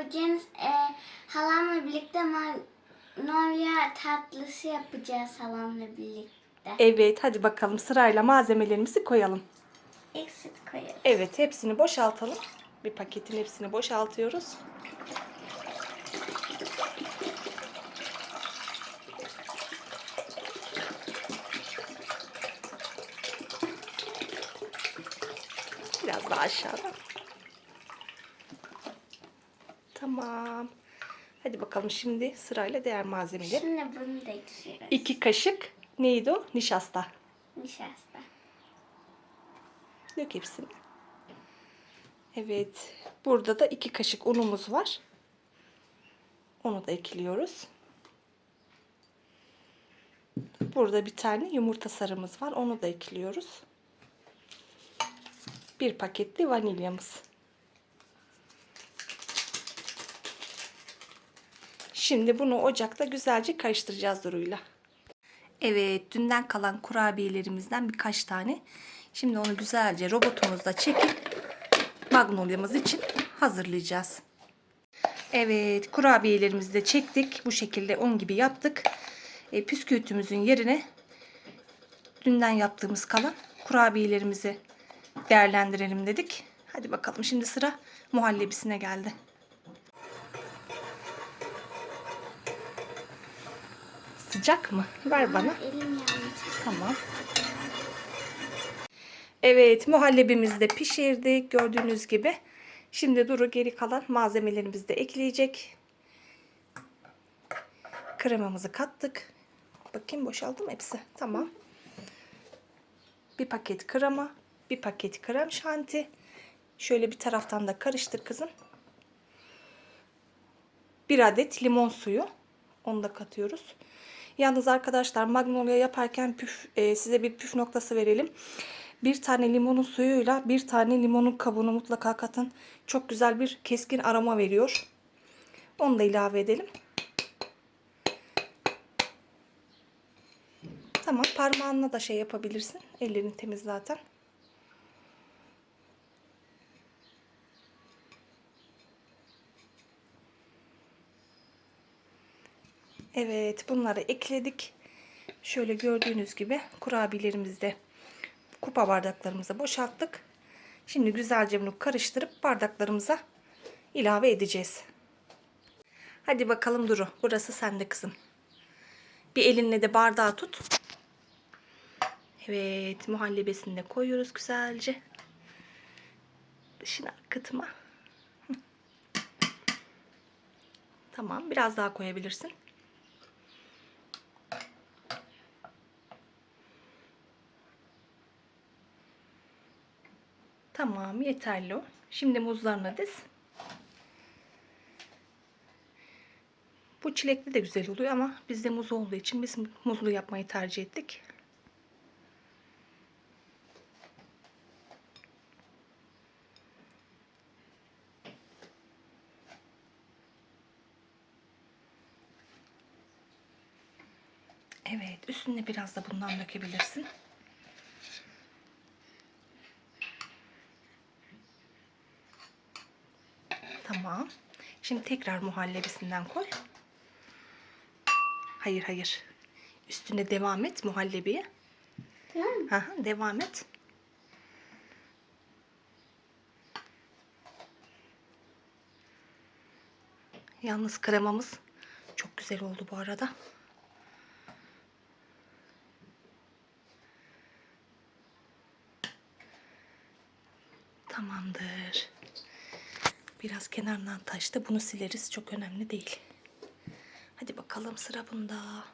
bugün e, halamla birlikte magnolia tatlısı yapacağız halamla birlikte. Evet hadi bakalım sırayla malzemelerimizi koyalım. İlk süt koyuyoruz. Evet hepsini boşaltalım. Bir paketin hepsini boşaltıyoruz. Biraz daha aşağıda. Tamam. Hadi bakalım şimdi sırayla diğer malzemeleri. Şimdi bunu da ekliyoruz. İki kaşık neydi o? Nişasta. Nişasta. Dök hepsini. Evet. Burada da iki kaşık unumuz var. Onu da ekliyoruz. Burada bir tane yumurta sarımız var. Onu da ekliyoruz. Bir paketli vanilyamız. Şimdi bunu ocakta güzelce karıştıracağız Duru'yla. Evet, dünden kalan kurabiyelerimizden birkaç tane. Şimdi onu güzelce robotumuzda çekip magnolia'mız için hazırlayacağız. Evet, kurabiyelerimizi de çektik. Bu şekilde un gibi yaptık. E, püskürtümüzün yerine dünden yaptığımız kalan kurabiyelerimizi değerlendirelim dedik. Hadi bakalım şimdi sıra muhallebisine geldi. Sıcak mı? Ver bana. Elim yandı. Tamam. Evet muhallebimizi de pişirdik gördüğünüz gibi. Şimdi Duru geri kalan malzemelerimizi de ekleyecek. Kremamızı kattık. Bakayım boşaldı mı hepsi? Tamam. Bir paket krema, bir paket krem şanti. Şöyle bir taraftan da karıştır kızım. Bir adet limon suyu. Onu da katıyoruz. Yalnız arkadaşlar magnolia yaparken püf, e, size bir püf noktası verelim. Bir tane limonun suyuyla bir tane limonun kabuğunu mutlaka katın. Çok güzel bir keskin aroma veriyor. Onu da ilave edelim. Tamam parmağınla da şey yapabilirsin. Ellerin temiz zaten. Evet bunları ekledik. Şöyle gördüğünüz gibi kurabiyelerimizi de kupa bardaklarımıza boşalttık. Şimdi güzelce bunu karıştırıp bardaklarımıza ilave edeceğiz. Hadi bakalım Duru. Burası sende kızım. Bir elinle de bardağı tut. Evet muhallebesini de koyuyoruz güzelce. Dışına akıtma. Tamam biraz daha koyabilirsin. Tamam yeterli o. Şimdi muzlarını diz. Bu çilekli de güzel oluyor ama bizde muz olduğu için biz muzlu yapmayı tercih ettik. Evet, üstüne biraz da bundan dökebilirsin. Tamam. Şimdi tekrar muhallebisinden koy. Hayır hayır. Üstüne devam et muhallebiye. Tamam mı? Aha, devam et. Yalnız kremamız çok güzel oldu bu arada. Tamamdır. Biraz kenarından taştı. Bunu sileriz. Çok önemli değil. Hadi bakalım sıra bunda.